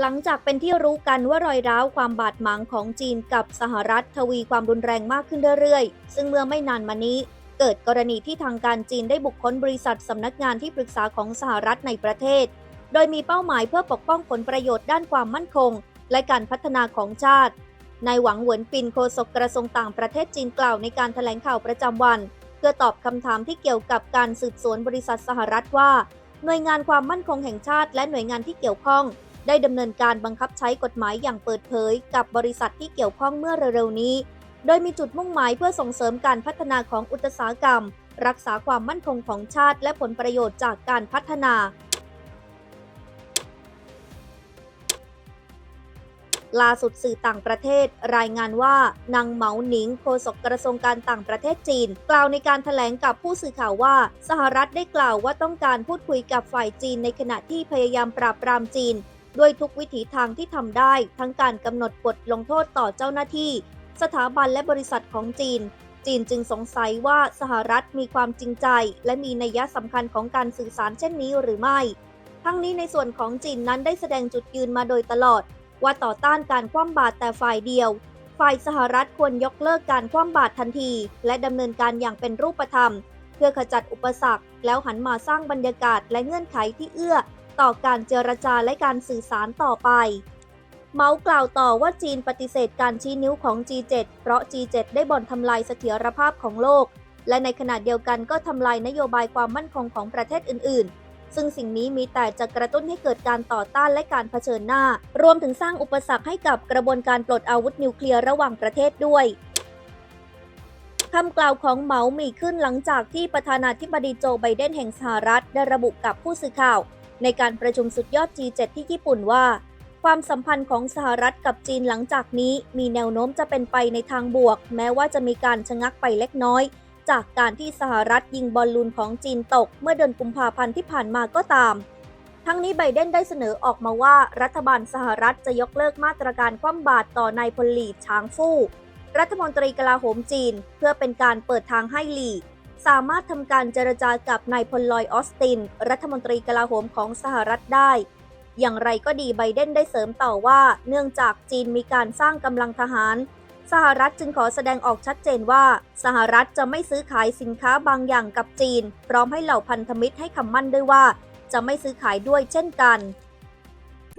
หลังจากเป็นที่รู้กันว่ารอยร้าวความบาดหมางของจีนกับสหรัฐทวีความรุนแรงมากขึ้นเรื่อยๆ ซึ่งเมื่อไม่นานมานี้ เกิดกรณีที่ทางการจีนได้บุกค้นบริษัทสำนักงานที่ปรึกษาของสหรัฐในประเทศ โดยมีเป้าหมายเพื่อปกป้องผลประโยชน์ด้านความมั่นคง และการพัฒนาของชาติ นายหวังเหวินปินโฆษกกระทรวงต่างประเทศจีนกล่าวในการแถลงข่าวประจำวัน เพื่อตอบคำถามที่เกี่ยวกับการสืบสวนบริษัทสหรัฐว่า หน่วยงานความมั่นคงแห่งชาติ และหน่วยงานที่เกี่ยวข้อง ได้ดำเนินการบังคับใช้กฎหมายอย่างเปิดเผย กับบริษัทที่เกี่ยวข้องเมื่อเร็วๆนี้ โดยมีจุดมุ่งหมายเพื่อส่งเสริมการพัฒนาของอุตสาหกรรม รักษาความมั่นคงของชาติ และผลประโยชน์จากการพัฒนา ล่าสุดสื่อต่างประเทศ รายงานว่านางเหมาหนิงโฆษกกระทรวงการต่างประเทศจีน กล่าวในการถแถลงกับผู้สื่อข่าวว่า สหรัฐได้กล่าวว่าต้องการพูดคุยกับฝ่ายจีนในขณะที่พยายามปราบปรามจีน ด้วยทุกวิถีทางที่ทำได้ ทั้งการกำหนดบทลงโทษต่อเจ้าหน้าที่ สถาบันและบริษัทของจีน จีนจึงสงสัยว่าสหรัฐมีความจริงใจ และมีนัยสำคัญของการสื่อสารเช่นนี้หรือไม่ ทั้งนี้ในส่วนของจีนนั้นได้แสดงจุดยืนมาโดยตลอด ว่าต่อต้านการคว่ำบาตรแต่ฝ่ายเดียว ฝ่ายสหรัฐควรยกเลิกการคว่ำบาตรทันที และดำเนินการอย่างเป็นรูปธรรม เพื่อขจัดอุปสรรค แล้วหันมาสร้างบรรยากาศและเงื่อนไขที่เอื้อ ต่อการเจรจาและการสื่อสารต่อไป เมาส์กล่าวต่อว่าจีนปฏิเสธการชี้นิ้วของ G7 เพราะ G7 ได้บ่อนทำลายเสถียรภาพของโลก และในขณะเดียวกันก็ทำลายนโยบายความมั่นคงของประเทศอื่น ๆซึ่งสิ่งนี้มีแต่จะกระตุ้นให้เกิดการต่อต้านและการเผชิญหน้า รวมถึงสร้างอุปสรรคให้กับกระบวนการปลดอาวุธนิวเคลียร์ระหว่างประเทศด้วยคำกล่าวของเหมามีขึ้นหลังจากที่ประธานาธิบดีโจไบเดนแห่งสหรัฐได้ระบุกับผู้สื่อข่าว ในการประชุมสุดยอด G7 ที่ญี่ปุ่นว่า ความสัมพันธ์ของสหรัฐกับจีนหลังจากนี้มีแนวโน้มจะเป็นไปในทางบวก แม้ว่าจะมีการชะงักไปเล็กน้อย จากการที่สหรัฐยิงบอลลูนของจีนตก เมื่อเดือนกุมภาพันธ์ที่ผ่านมาก็ตาม ทั้งนี้ไบเดนได้เสนอออกมาว่ารัฐบาลสหรัฐจะยกเลิกมาตรการคว่ำบาตรต่อนายพลหลีช้างฟู่รัฐมนตรีกลาโหมจีน เพื่อเป็นการเปิดทางให้หลี สามารถทำการเจรจากับนายพลลอยออสติน รัฐมนตรีกลาโหมของสหรัฐได้ อย่างไรก็ดีไบเดนได้เสริมต่อว่า เนื่องจากจีนมีการสร้างกำลังทหาร สหรัฐจึงขอแสดงออกชัดเจนว่า สหรัฐจะไม่ซื้อขายสินค้าบางอย่างกับจีน พร้อมให้เหล่าพันธมิตรให้คำมั่นด้วยว่า จะไม่ซื้อขายด้วยเช่นกัน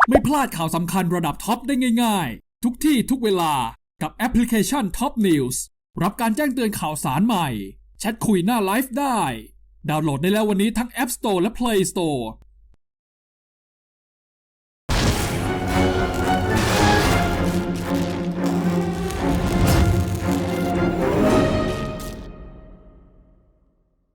ไม่พลาดข่าวสำคัญระดับท็อปได้ง่าย ๆ ทุกที่ทุกเวลากับแอปพลิเคชัน Top News รับการแจ้งเตือนข่าวสารใหม่ แชทคุยหน้าไลฟ์ได้ ดาวน์โหลดได้แล้ววันนี้ทั้ง App Store และ Play Store